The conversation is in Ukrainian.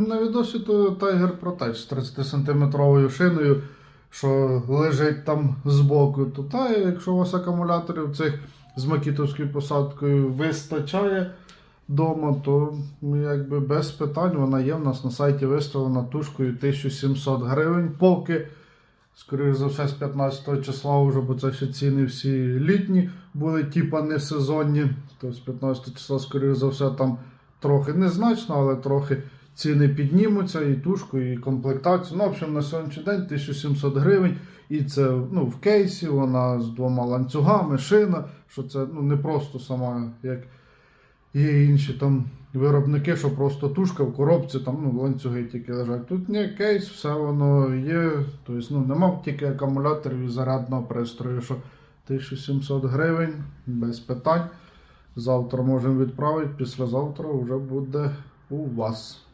На відосі то Tiger Protect з 30-сантиметровою шиною, що лежить там збоку. То та, якщо у вас акумуляторів цих з макітовською посадкою вистачає вдома, то ну, якби без питань вона є. У нас на сайті виставлена тушкою 1700 гривень. Поки, скоріше за все, з 15 числа вже, бо це ще ціни всі літні були, типа не сезонні. То з 15 числа, скоріше за все, там трохи незначно, але трохи ціни піднімуться, і тушку, і комплектацію. Ну, в общем, на сьогоднішній день 1700 гривень. І це ну, в кейсі, вона з двома ланцюгами, шина, що це ну, не просто сама, як є інші там виробники, що просто тушка в коробці, там ну, ланцюги тільки лежать. Тут не кейс, все воно є. Тобто, ну, нема тільки акумуляторів і зарядного пристрою, що 1700 гривень без питань. Завтра можемо відправити, післязавтра вже буде у вас.